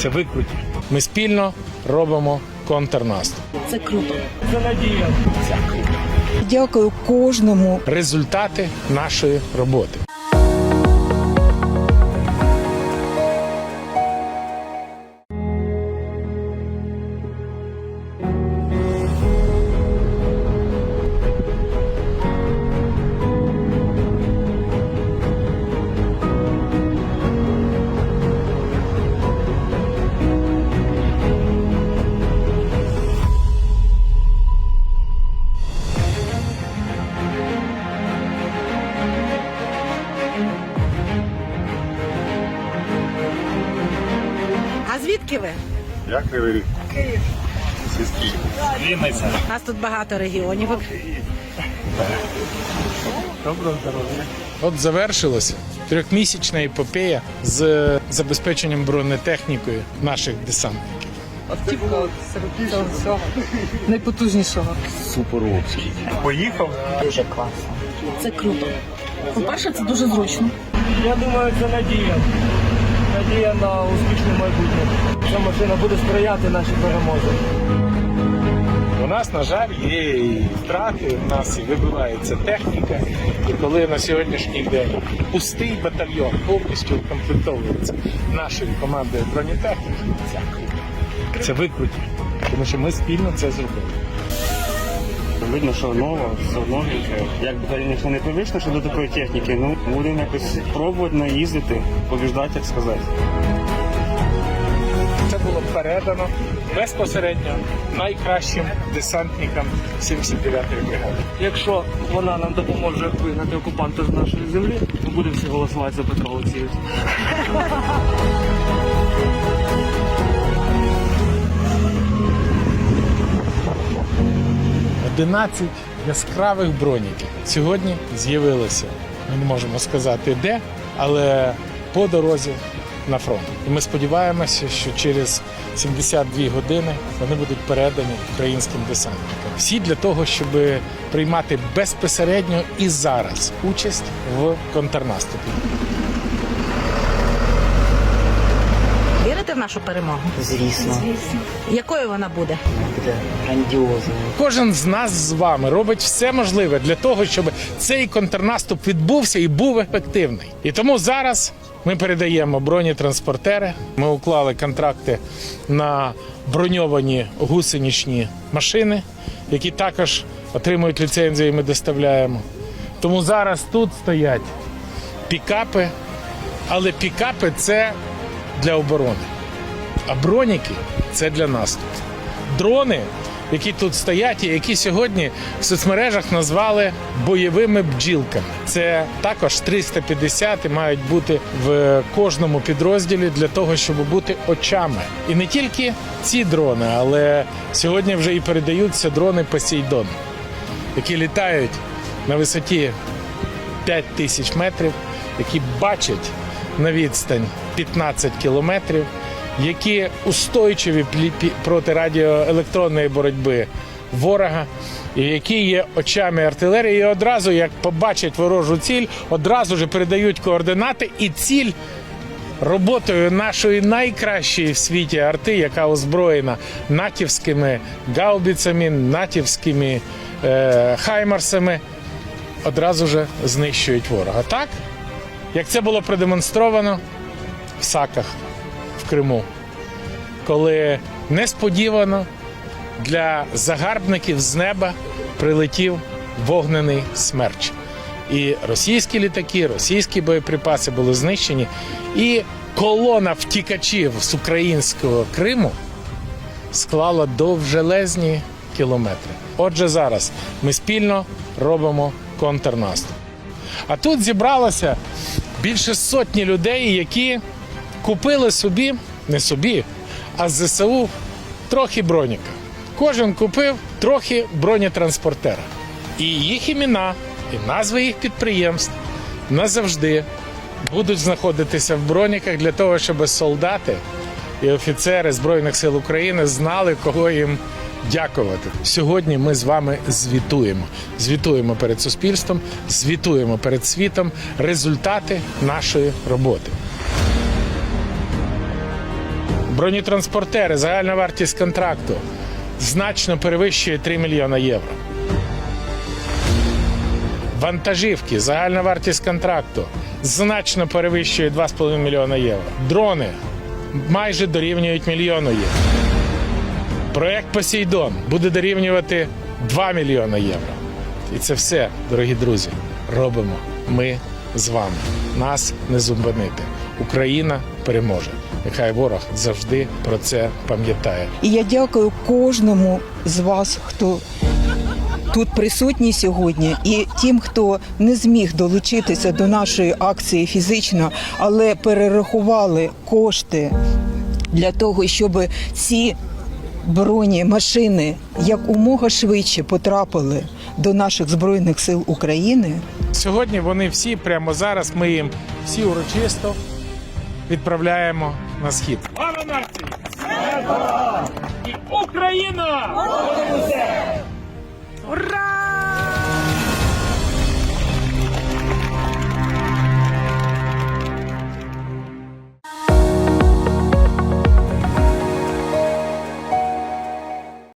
Це викруті. Ми спільно робимо контрнаступ. Це круто. Це надія. Це круто. Дякую кожному. Результати нашої роботи. Я кривий ріг. Київ. Сільський. Вінниця. У нас тут багато регіонів. Доброго здоров'я. От завершилася трьохмісячна епопея з забезпеченням бронетехнікою наших десантників. Найпотужнішого. Суперовський. Поїхав. Це круто. По-перше, це дуже зручно. Я думаю, це надія. Надія на успішне майбутнє. Ця машина буде сприяти нашій перемозі. У нас, на жаль, є і втрати, у нас і вибивається техніка. І коли на сьогоднішній день пустий батальйон повністю укомплектовується нашою командою бронетехніки, це. Викруті, тому що ми спільно це зробили. Видно, що нова, все новеньке. Як би не привично що до такої техніки, ну будемо якось пробувати наїздити, побіждати, як сказати. Це було передано безпосередньо найкращим десантникам 79-ї бригади. Якщо вона нам допоможе вигнати окупанта з нашої землі, ми будемо всі голосувати за Петра Олексійовича. 11 яскравих броніків сьогодні з'явилися. Ми не можемо сказати де, але по дорозі на фронт. І ми сподіваємося, що через 72 години вони будуть передані українським десантникам. Всі для того, щоб приймати безпосередньо і зараз участь в контрнаступі. Вірите в нашу перемогу? Звісно, Якою вона буде? буде грандіозною. Кожен з нас з вами робить все можливе для того, щоб цей контрнаступ відбувся і був ефективний. І тому зараз ми передаємо бронетранспортери. Ми уклали контракти на броньовані гусеничні машини, які також отримують ліцензію. і Ми доставляємо. Тому зараз тут стоять пікапи, але пікапи це для оборони. А броніки це для наступу. Дрони, які тут стоять, і які сьогодні в соцмережах назвали бойовими бджілками. Це також 350 і мають бути в кожному підрозділі для того, щоб бути очами. І не тільки ці дрони, але сьогодні вже і передаються дрони Посейдон, які літають на висоті 5 тисяч метрів, які бачать на відстань 15 кілометрів, які устойчиві проти радіоелектронної боротьби ворога, і які є очами артилерії, і одразу, як побачать ворожу ціль, одразу ж передають координати, і ціль роботою нашої найкращої в світі арти, яка озброєна натівськими гаубіцями, натівськими е, хаймарсами, одразу ж знищують ворога. Так, як це було продемонстровано в Саках Криму, коли несподівано для загарбників з неба прилетів вогнений смерч. І російські літаки, російські боєприпаси були знищені, і колона втікачів з українського Криму склала довжелезні кілометри. Отже, зараз ми спільно робимо контрнаступ. А тут зібралося більше сотні людей, які купили собі, не собі, а ЗСУ трохи броніка. Кожен купив трохи бронетранспортера. І їх імена, і назви їх підприємств назавжди будуть знаходитися в броніках для того, щоб солдати і офіцери Збройних сил України знали, кого їм дякувати. Сьогодні ми з вами звітуємо. Звітуємо перед суспільством, звітуємо перед світом результати нашої роботи. Бронетранспортери, загальна вартість контракту значно перевищує 3 мільйона євро. Вантажівки, загальна вартість контракту значно перевищує 2,5 мільйона євро. Дрони майже дорівнюють мільйону євро. Проект Посейдон буде дорівнювати 2 мільйона євро. І це все, дорогі друзі, робимо ми з вами. Нас не зупинити. Україна переможе. Нехай ворог завжди про це пам'ятає. І я дякую кожному з вас, хто тут присутній сьогодні, і тим, хто не зміг долучитися до нашої акції фізично, але перерахували кошти для того, щоб ці броні машини як умога швидше потрапили до наших збройних сил України. Сьогодні вони всі прямо зараз. Ми їм всі урочисто відправляємо на схід. Слава нації! І Україна! Ура!